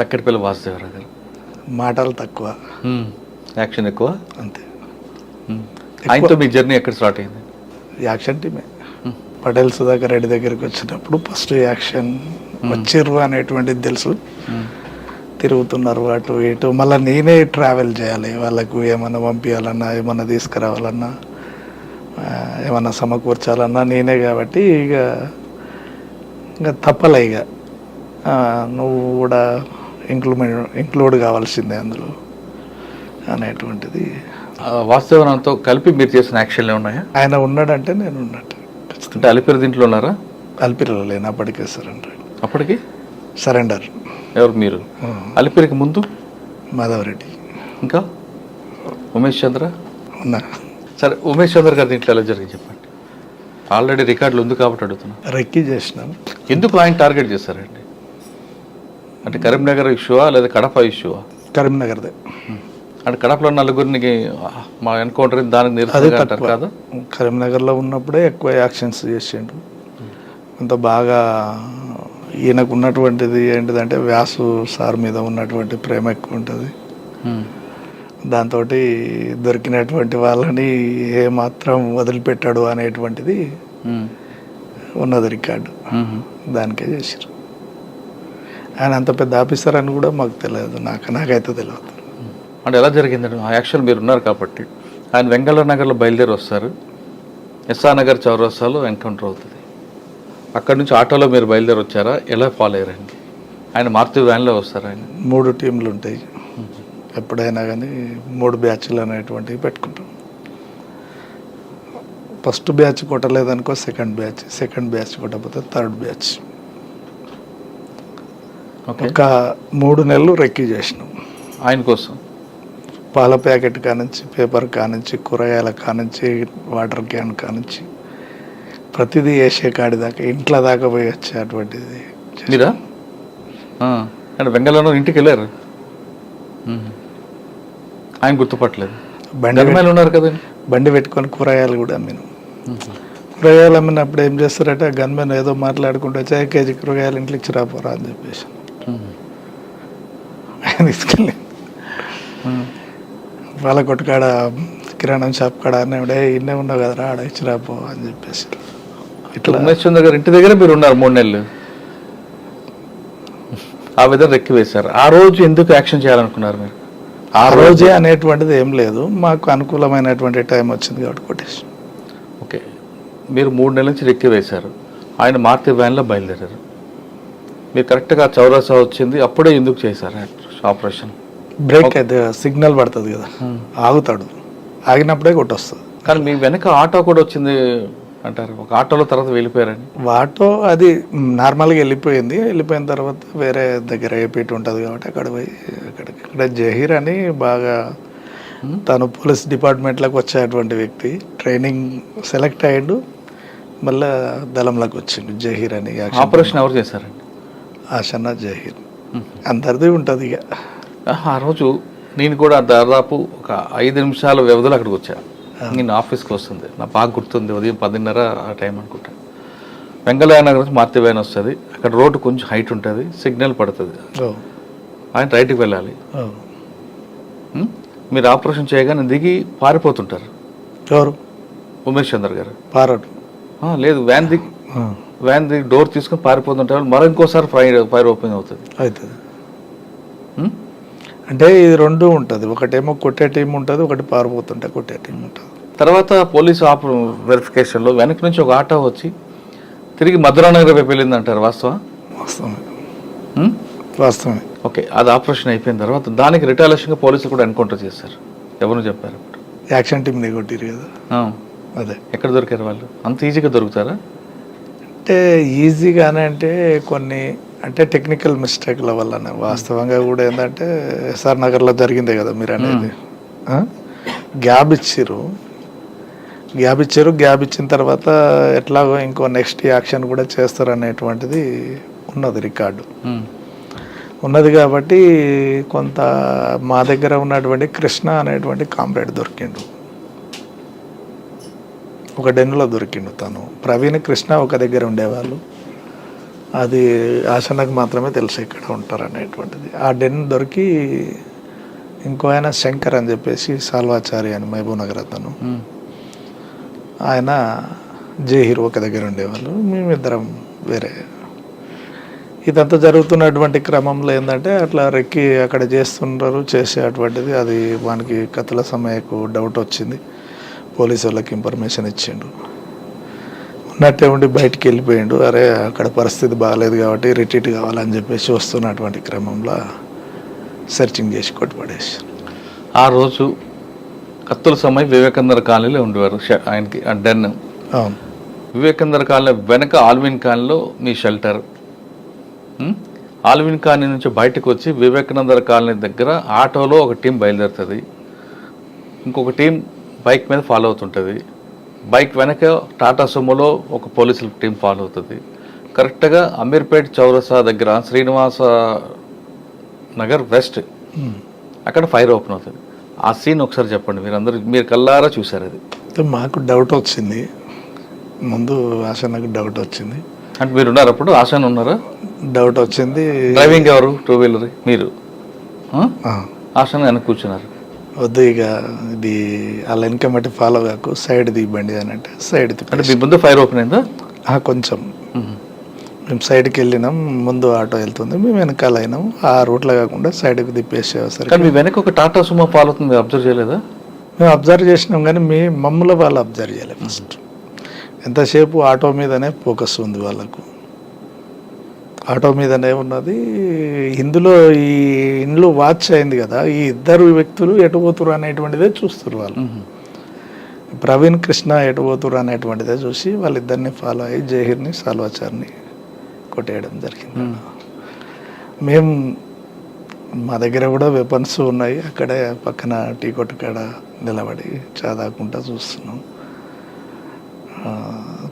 తక్కడిపల్లి వాసుదేవరావు గారు మాటలు తక్కువ. యాక్షన్ ఎక్కువ? అంతే. ఆయనతో మీ జర్నీ ఎక్కడ స్టార్ట్ అయింది? యాక్షన్ టీమే. పటేల్ సుధాకర్ రెడ్డి దగ్గరికి వచ్చినప్పుడు ఫస్ట్ యాక్షన్ వచ్చిర్రు అనేటువంటిది తెలుసు. తిరుగుతున్నారు అటు ఇటు. మళ్ళీ నేనే ట్రావెల్ చేయాలి. వాళ్ళకు ఏమన్నా పంపించాలన్నా ఏమన్నా తీసుకురావాలన్నా ఏమన్నా సమకూర్చాలన్నా నేనే కాబట్టి ఇక ఇంకా తప్పలే ఇక. నువ్వు కూడా ఇంక్లూమెంట్ ఇంక్లూడ్ కావాల్సిందే అందులో అనేటువంటిది. ఆ, వాసుదేవరావుతో కలిపి మీరు చేసిన యాక్షన్లు ఉన్నాయా ఆయన ఉన్నాడంటే నేను ఉన్నట్టు. అంటే అలిపిరి దీంట్లో ఉన్నారా? అల్పిరలో లేను అప్పటికే సరెండర్ అప్పటికి? సరెండర్. ఎవరు మీరు? అలిపిరికి ముందు? మాధవరెడ్డి. ఇంకా? ఉమేష్ చంద్ర? ఉన్నా. సరే ఉమేష్ చంద్ర గారి దీంట్లో ఎలా జరిగింది చెప్పండి. ఆల్రెడీ రికార్డులు ఉంది కాబట్టి అడుగుతున్నా. రెక్కి చేసినాం. ఎందుకు ఆయన టార్గెట్ చేశారండి? అంటే కరీంనగర్ ఇష్యూవా లేదా కడప ఇష్యూవా? కరీంనగర్దే. అంటే కడపలో నలుగురికి మా ఎన్కౌంటర్ దానికి అంటారు కదా? కరీంనగర్లో ఉన్నప్పుడే ఎక్కువ యాక్షన్స్ చేసిండు అంత బాగా ఈయనకు ఉన్నటువంటిది ఏంటిదంటే వ్యాసు సార్ మీద ఉన్నటువంటి ప్రేమ ఎక్కువ ఉంటుంది. దాంతో దొరికినటువంటి వాళ్ళని ఏ మాత్రం వదిలిపెట్టాడు అనేటువంటిది. ఉన్నది రికార్డు. దానికే చేసారు ఆయన అంత పెద్ద ఆఫీసర్ అని కూడా మాకు తెలియదు. నాకు నాకైతే తెలియదు. అంటే ఎలా జరిగిందండి ఆ యాక్షన్ మీరు ఉన్నారు కాబట్టి. ఆయన వెంగళ నగర్లో బయలుదేరి వస్తారు. ఎస్ఆర్ నగర్ చౌరస్తాలో ఎన్కౌంటర్ అవుతుంది. అక్కడ నుంచి ఆటోలో మీరు బయలుదేరి వచ్చారా? ఎలా ఫాలో అయ్యారండి ఆయన మారుతి వ్యాన్లో వస్తారు ఆయన. మూడు టీంలు ఉంటాయి. ఎప్పుడైనా కానీ మూడు బ్యాచ్లు అనేటువంటివి పెట్టుకుంటాం. ఫస్ట్ బ్యాచ్ కొట్టలేదనుకో సెకండ్ బ్యాచ్ సెకండ్ బ్యాచ్ కొట్టకపోతే థర్డ్ బ్యాచ్. ఒక మూడు నెలలు రెక్కి చేసినాం. ఆయన కోసం? పాల ప్యాకెట్ కానుంచి పేపర్ కానుంచి కూరగాయల కానుంచి వాటర్ క్యాన్ కానుంచి ప్రతిదీ వేసే కాడి దాకా ఇంట్లో దాకా పోయి వచ్చేటువంటిది మీరా? ఆ, అంటే వెంగళలో ఇంటికి వెళ్ళారు. ఆయన గుర్తుపట్టలేదు. బండి ఉన్నారు కదండి బండి పెట్టుకొని కూరగాయలు కూడా అమ్మినాం. కూరగాయలు అమ్మినప్పుడు ఏం చేస్తారంటే? గన్మెన్ ఏదో మాట్లాడుకుంటూ వచ్చి "ఏ కేజీ కూరగాయలు ఇంట్లో ఇచ్చి రాపోరా అని చెప్పేసి. తీసుకెళ్ళి. వాళ్ళ కొట్టుకాడ కిరాణం షాప్ కాడ అన్నాడే ఇన్నే ఉన్నావు కదరా ఆడ ఇచ్చి రాపో అని చెప్పేసి. ఇట్లా ఉమేష్ చంద్ర గారు ఇంటి దగ్గర మీరు ఉన్నారు మూడు నెలలు. ఆ విధంగా రెక్కి వేశారు. ఆ రోజు ఎందుకు యాక్షన్ చేయాలనుకున్నారు మీరు? ఆ రోజే అనేటువంటిది ఏం లేదు. మాకు అనుకూలమైనటువంటి టైం వచ్చింది కాబట్టి కొట్టేసి ఓకే. మీరు మూడు నెలల నుంచి రెక్కి వేశారు. ఆయన మారుతి వ్యాన్లో బయలుదేరారు. మీరు కరెక్ట్గా చౌరసా వచ్చింది అప్పుడే ఎందుకు చేశారు ఆపరేషన్? బ్రేక్ అయితే సిగ్నల్ పడుతుంది కదా ఆగుతాడు. ఆగినప్పుడే కొట్టొస్తుంది. కానీ మీ వెనక ఆటో కూడా వచ్చింది అంటారు. ఒక ఆటోలో తర్వాత వెళ్ళిపోయారని వాటో అది నార్మల్గా వెళ్ళిపోయింది. వెళ్ళిపోయిన తర్వాత వేరే దగ్గర ఏపీటీ ఉంటుంది కాబట్టి అక్కడ పోయి అక్కడికి. ఇక్కడ జహీర్ అని బాగా తను పోలీస్ డిపార్ట్మెంట్లోకి వచ్చేటువంటి వ్యక్తి. ట్రైనింగ్ సెలెక్ట్ అయ్యాడు. మళ్ళీ దళంలోకి వచ్చిండు జహీర్ అని ఆపరేషన్ ఎవరు చేశారండి? ఆషన్న జహీర్ అందరిది ఉంటుంది ఇక. ఆ రోజు నేను కూడా దాదాపు ఒక ఐదు నిమిషాల వ్యవధిలో అక్కడికి వచ్చాను నేను ఆఫీస్కి వస్తుంది. నాకు బాగా గుర్తుంది. ఉదయం పదిన్నర ఆ టైం అనుకుంటా. వెంగళయ్య నగర్ నుంచి మార్తి వ్యాన్ వస్తుంది. అక్కడ రోడ్డు కొంచెం హైట్ ఉంటుంది. సిగ్నల్ పడుతుంది. ఆయన రైట్కి వెళ్ళాలి? మీరు ఆపరేషన్ చేయగానే దిగి పారిపోతుంటారు. ఎవరు? ఉమేష్ చంద్ర గారు. పారడు. లేదు వ్యాన్ దిగి. వ్యాన్ డోర్ తీసుకొని పారిపోతుంటారు మరో ఇంకోసారి ఫైర్ ఫైర్ ఓపెన్ అవుతుంది. అవుతుంది? అంటే ఇది రెండు ఉంటుంది. ఒకటేమో కొట్టే టీం ఉంటుంది ఒకటి పారిపోతుంటే కొట్టే టీం ఉంటుంది. తర్వాత పోలీసు ఆప్ వెరిఫికేషన్లో వెనక నుంచి ఒక ఆటో వచ్చి తిరిగి మధురానగర్ వైపు వెళ్ళింది అంటారు వాస్తవం? వాస్తవమే? వాస్తవమే. ఓకే అది ఆపరేషన్ అయిపోయిన తర్వాత దానికి రిటాలియేషన్గా పోలీసులు కూడా ఎన్కౌంటర్ చేశారు. ఎవరు చెప్పారు? యాక్షన్ టీం కొట్టిరు కదా. అదే. ఎక్కడ దొరికారు వాళ్ళు? అంత ఈజీగా దొరుకుతారా? అంటే ఈజీగానే అంటే కొన్ని అంటే టెక్నికల్ మిస్టేక్ల వల్లనే. వాస్తవంగా కూడా ఏంటంటే ఎస్ఆర్ నగర్లో జరిగిందే కదా మీరు అనేది? గ్యాప్ ఇచ్చిర్రు. గ్యాప్ ఇచ్చారు గ్యాప్ ఇచ్చిన తర్వాత ఎట్లాగో ఇంకో నెక్స్ట్ యాక్షన్ కూడా చేస్తారు అనేటువంటిది ఉన్నది రికార్డు. ఉన్నది కాబట్టి కొంత మా దగ్గర ఉన్నటువంటి కృష్ణ అనేటువంటి కామ్రేడ్ దొరికిండు. ఒక డెన్నులో దొరికిండు తను. ప్రవీణ్ కృష్ణ ఒక దగ్గర ఉండేవాళ్ళు. అది ఆసనకు మాత్రమే తెలుసు ఇక్కడ ఉంటారు అనేటువంటిది ఆ డెన్ దొరికి ఇంకో ఆయన శంకర్ అని చెప్పేసి సాల్వాచారి అని మహబూబ్ నగర్ అతను. ఆయన జే హీరో ఒక దగ్గర ఉండేవాళ్ళు. మేమిద్దరం వేరే. ఇదంతా జరుగుతున్నటువంటి క్రమంలో ఏంటంటే అట్లా రెక్కి అక్కడ చేస్తున్నారు చేసే అటువంటిది అది వానికి కథల సమయకు డౌట్ వచ్చింది. పోలీసు వాళ్ళకి ఇన్ఫర్మేషన్ ఇచ్చిండు. ఉన్నట్టే ఉండి బయటికి వెళ్ళిపోయిండు. అరే అక్కడ పరిస్థితి బాగాలేదు కాబట్టి రిట్రీట్ కావాలని చెప్పేసి వస్తున్నటువంటి క్రమంలో సెర్చింగ్ చేసి కొట్టుపడేసి. ఆ రోజు కత్తుల సమయం వివేకందర్ కాలనీలో ఉండేవారు ఆయనకి డెన్. అవును. వివేకందర్ కాలనీ వెనక ఆల్విన్ కాలనీలో మీ షెల్టర్? ఆల్విన్ కాలనీ నుంచి బయటకు వచ్చి వివేకానందర్ కాలనీ దగ్గర ఆటోలో ఒక టీం బయలుదేరుతుంది. ఇంకొక టీం బైక్ మీద ఫాలో అవుతుంటుంది. బైక్ వెనక టాటా సుమోలో ఒక పోలీసుల టీం ఫాలో అవుతుంది. కరెక్ట్గా అమీర్పేట్ చౌరసా దగ్గర శ్రీనివాస నగర్ వెస్ట్. అక్కడ ఫైర్ ఓపెన్ అవుతుంది. ఆ సీన్ ఒకసారి చెప్పండి మీరు అందరూ మీరు కల్లారా చూసారు అది? మాకు డౌట్ వచ్చింది. ముందు ఆశనకు డౌట్ వచ్చింది. అంటే మీరు ఉన్నారు అప్పుడు? ఆశాన్ ఉన్నారా? డౌట్ వచ్చింది. డ్రైవింగ్ ఎవరు? Two wheeler? మీరు? ఆశాన్ వెనక కూర్చున్నారు. వద్దు ఇక ఇది వాళ్ళ వెనక మట్టి ఫాలో కాకు సైడ్ దిగబండి అని అంటే సైడ్ అంటే మీ ముందు ఫైర్ ఓపెన్ అయిందా? కొంచెం. మ్మ్. సైడ్కి వెళ్ళినాం ముందు ఆటో వెళ్తుంది మేము వెనకాల అయినాం ఆ రూట్లో కాకుండా సైడ్కి తిప్పేసేసరికి కానీ మీ వెనక ఒక టాటా సుమో ఫాలో అవుతుంది అబ్జర్వ్ చేయలేదా? మేము అబ్జర్వ్ చేసినాం కానీ మీ మమ్మల్ని వాళ్ళు అబ్జర్వ్ చేయలేదు ఫస్ట్ ఎంతసేపు ఆటో మీదనే ఫోకస్ ఉంది వాళ్ళకు. ఆటో మీదనే ఉన్నది. ఇందులో ఈ ఇండ్లు వాచ్ అయింది కదా ఈ ఇద్దరు వ్యక్తులు ఎటు పోతురు అనేటువంటిదే చూస్తారు వాళ్ళు. ప్రవీణ్ కృష్ణ ఎటు పోతురు అనేటువంటిదే చూసి వాళ్ళిద్దరిని ఫాలో అయ్యి జహీర్ని సాల్వాచార్ని కొట్టేయడం జరిగింది మ్మ్. మా దగ్గర కూడా వెపన్స్ ఉన్నాయి. అక్కడే పక్కన టీ కొట్టు కాడ నిలబడి చదాకుంటా చూస్తున్నాం.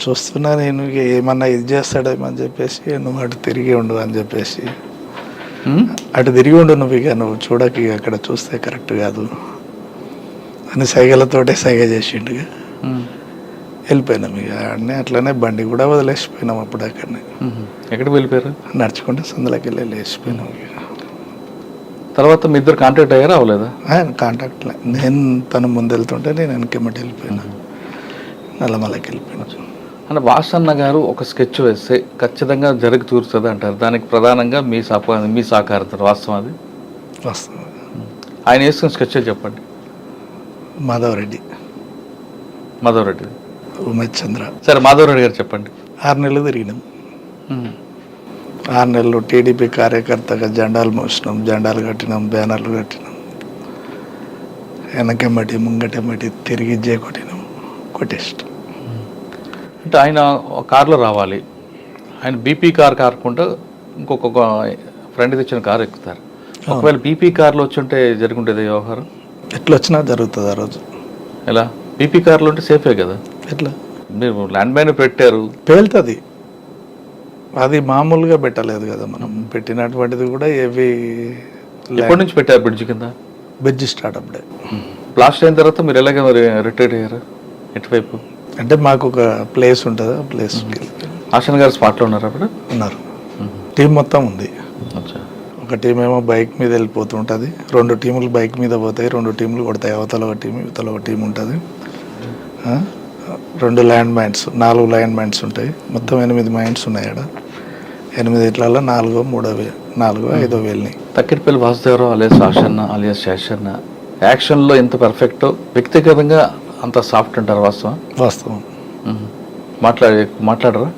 చూస్తున్నా నేను ఇక ఏమన్నా ఇది చేస్తాడేమో అని చెప్పేసి నువ్వు అటు తిరిగి ఉండు అని చెప్పేసి? అటు తిరిగి ఉండు నువ్వు ఇక నువ్వు చూడకి ఇక అక్కడ చూస్తే కరెక్ట్ కాదు అని సైగలతోటే సైగ చేసిండుగా. మ్మ్. వెళ్ళిపోయినాం ఇక అన్నీ అట్లనే బండి కూడా వదిలేసిపోయినాం అప్పుడు అక్కడనే. ఎక్కడికి వెళ్ళిపోయారు? నడుచుకుంటే సందులోకి వెళ్ళి లేచిపోయినాం ఇక. తర్వాత మీ ఇద్దరు కాంటాక్ట్ అయ్యారా? అవ్వలేదా కాంటాక్ట్ నేను తను ముందు వెళ్తుంటే నేను వెనకెమ్మటి వెళ్ళిపోయినా. నల్లమలకి వెళ్ళిపోయినా. అంటే వాసన్న గారు ఒక స్కెచ్ వేస్తే ఖచ్చితంగా జరిగి తీరుతుంది అంటారు. దానికి ప్రధానంగా మీ సహ మీ సహకారం వాస్తవం అది? వస్తాం ఆయన వేసుకున్న స్కెచ్ చెప్పండి. మాధవరెడ్డి మాధవరెడ్డి ఉమేష్ చంద్ర. సరే మాధవరెడ్డి గారు చెప్పండి. ఆరు నెలలు తిరిగినాం. ఆరు నెలలు టీడీపీ కార్యకర్తగా జెండాలు మోసినాం జెండాలు కట్టినాం బ్యానర్లు కట్టినాం. వెనకెమ్మటి ముంగటెమ్మటి తిరిగి జే కొట్టినాం. కొట్టేస్తాం అంటే ఆయన కార్లో రావాలి. ఆయన బీపీ కార్ కాకుండా ఇంకొక ఫ్రెండ్ తెచ్చిన కార్ ఎక్కుతారు. ఒకవేళ బీపీ కార్లో వచ్చి ఉంటే జరుగుంటుంది వ్యవహారం? ఎట్లా వచ్చినా జరుగుతుంది ఆ రోజు. ఎలా? బీపీ కార్లో ఉంటే సేఫే కదా? ఎట్లా? మీరు ల్యాండ్ మైన్ పెట్టారు. పేలుతుంది. అది మామూలుగా పెట్టలేదు కదా మనం. పెట్టినటువంటిది కూడా ఏవి ఎప్పటి నుంచి పెట్టారు బ్రిడ్జ్ కింద? బెడ్జ్ స్టార్ట్ అప్పుడే. బ్లాస్ట్ అయిన తర్వాత మీరు ఎలాగ మరి రిటైర్ అయ్యారు? ఎటువైపు? అంటే మాకు ఒక ప్లేస్ ఉంటుంది ఆ ప్లేస్కి ఆశన్ గారు స్పాట్లో ఉన్నారు అప్పుడు? ఉన్నారు. టీం మొత్తం ఉంది. ఒక టీం ఏమో బైక్ మీద వెళ్ళిపోతుంటుంది రెండు టీములు బైక్ మీద పోతాయి రెండు టీములు కొడతాయి. అవతల ఒక టీం ఇవతల ఒక టీం ఉంటుంది? రెండు ల్యాండ్ మైన్స్ నాలుగు ల్యాండ్ మైన్స్ ఉంటాయి. మొత్తం ఎనిమిది మైన్స్ ఉన్నాయి ఆడ. ఎనిమిది ఇట్లలో నాలుగో మూడో నాలుగో ఐదో వేలినాయి తక్కిటిపల్లి వాసుదేవరావు అలియాస్ ఆశన్న అలియాస్ శేషన్న. యాక్షన్లో ఎంత పర్ఫెక్టో వ్యక్తిగతంగా అంత సాఫ్ట్ అంటారు వాస్తవం? వాస్తవం. మాట్లాడే మాట్లాడరా?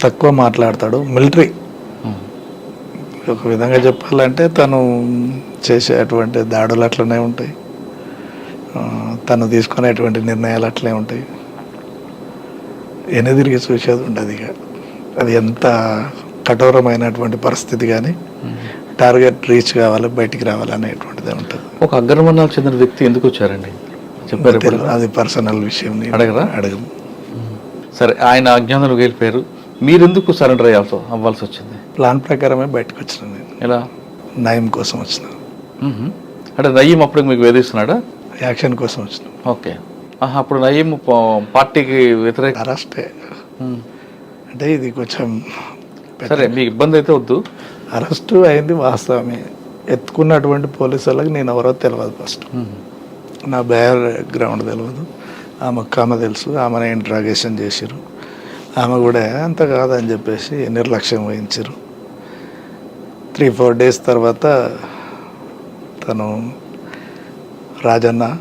తక్కువ మాట్లాడతాడు. మిలిటరీ. ఒక విధంగా చెప్పాలంటే తను చేసేటువంటి దాడులు అట్లనే ఉంటాయి. తను తీసుకునేటువంటి నిర్ణయాలు అట్లే ఉంటాయి. ఎనదిరిగి చూసేది ఉండదు ఇక. అది ఎంత కఠోరమైనటువంటి పరిస్థితి కానీ టార్గెట్ రీచ్ కావాలి బయటికి రావాలి అనేటువంటిది ఉంటుంది. ఒక అగ్రవర్ణాలకు చెందిన వ్యక్తి ఎందుకు వచ్చారండి? చెప్పారు అది పర్సనల్ విషయం అడగరా? అడగం సరే ఆయన అజ్ఞానులు వెళ్ళిపోయారు మీరెందుకు సరెండర్ అయ్యాల్సి అవ్వాల్సి వచ్చింది? ప్లాన్ ప్రకారమే బయటకు వచ్చిన నేను. ఎలా? నయం కోసం వచ్చిన. అంటే నయీం అప్పుడు మీకు వేధిస్తున్నాడా? యాక్షన్ కోసం వచ్చిన. ఓకే. అప్పుడు నయీం ప- పార్టీకి వ్యతిరేక అరెస్టే. అంటే ఇది కొంచెం సరే మీకు ఇబ్బంది అయితే వద్దు. అరెస్టు అయింది వాస్తవమే. ఎత్తుకున్నటువంటి పోలీసు వాళ్ళకి నేను ఎవరో తెలియదు ఫస్ట్ నా బ్యాక్ గ్రౌండ్ తెలియదు ఆమె ఆమె తెలుసు. ఆమెను ఇంట్రాగేషన్ చేసిరు ఆమె కూడా అంత కాదని చెప్పేసి నిర్లక్ష్యం వహించారు త్రీ ఫోర్ డేస్ తర్వాత తను రాజన్న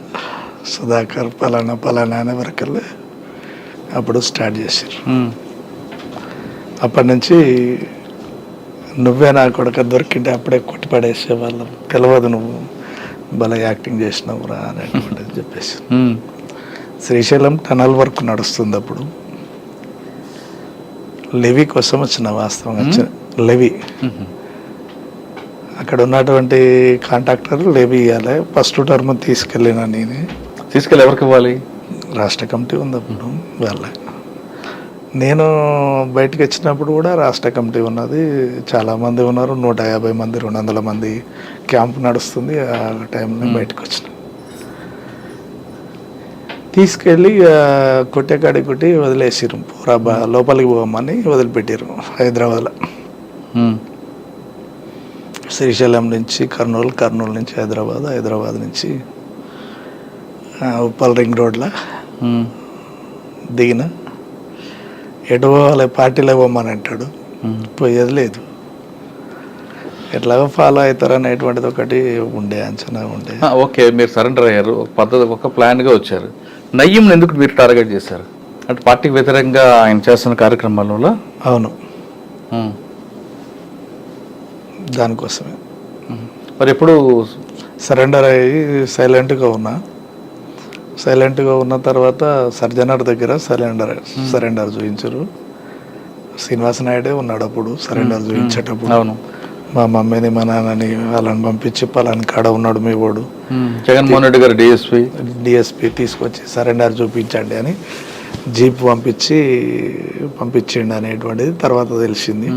సుధాకర్ పలానా పలానా అనే వరకల్లా అప్పుడు స్టార్ట్ చేశారు. అప్పటి నుంచి నువ్వే నా కొడుక దొరికింటే అప్పుడే కొట్టి పడేసే వాళ్ళం తెలియదు నువ్వు. భలే యాక్టింగ్ చేసినావురా అనేటువంటిది చెప్పేసి. శ్రీశైలం టనల్ వర్క్ నడుస్తుంది అప్పుడు. లెవీ కోసం వచ్చిన వాస్తవంగా వచ్చిన లెవీ. అక్కడ ఉన్నటువంటి కాంట్రాక్టర్ లెవీ ఇవ్వాలి ఫస్ట్ టర్మ్ తీసుకెళ్ళిన నేనే. తీసుకెళ్ళి ఎవరికి ఇవ్వాలి? రాష్ట్ర కమిటీ ఉంది అప్పుడు వాళ్ళ నేను బయటకు వచ్చినప్పుడు కూడా రాష్ట్ర కమిటీ ఉన్నది. చాలామంది ఉన్నారు. నూట యాభై మంది రెండు వందల మంది క్యాంప్ నడుస్తుంది ఆ టైంలో బయటకు వచ్చిన. తీసుకెళ్ళి కొట్టే కాడి కొట్టి వదిలేసిరు పూరా బా- లోపలికి పోమని వదిలిపెట్టారు హైదరాబాద్లో. శ్రీశైలం నుంచి కర్నూలు కర్నూలు నుంచి హైదరాబాద్ హైదరాబాద్ నుంచి ఉప్పల్ రింగ్ రోడ్లో. దిగిన. ఎటు పోవాలి పార్టీలో పోమని అంటాడు. పోయేది లేదు. ఎట్లాగో ఫాలో అవుతారు అనేటువంటిది ఒకటి ఉండే అంచనా ఉండే. ఓకే మీరు సరెండర్ అయ్యారు. ఒక పద్ధతి ఒక ప్లాన్గా వచ్చారు. నయ్యం ఎందుకు మీరు టార్గెట్ చేశారు? అంటే పార్టీకి వ్యతిరేకంగా ఆయన చేస్తున్న కార్యక్రమాల వల్ల అవును. దానికోసమే. మరి ఎప్పుడు? సరెండర్ అయ్యి సైలెంట్గా ఉన్నా. సైలెంట్గా ఉన్న తర్వాత సర్జనర్ దగ్గర సరెండర్ సరెండర్ చూపించారు శ్రీనివాస నాయుడే ఉన్నాడు అప్పుడు సరెండర్ చూపించేటప్పుడు అవును. మా మమ్మీని మా నాన్నని వాళ్ళని పంపించి పలాని కాడ ఉన్నాడు మీ వాడు. జగన్మోహన్ రెడ్డి గారు డిఎస్పి డిఎస్పి తీసుకొచ్చి సరెండర్ చూపించండి అని జీప్ పంపించి పంపించిండు అనేటువంటిది తర్వాత తెలిసింది.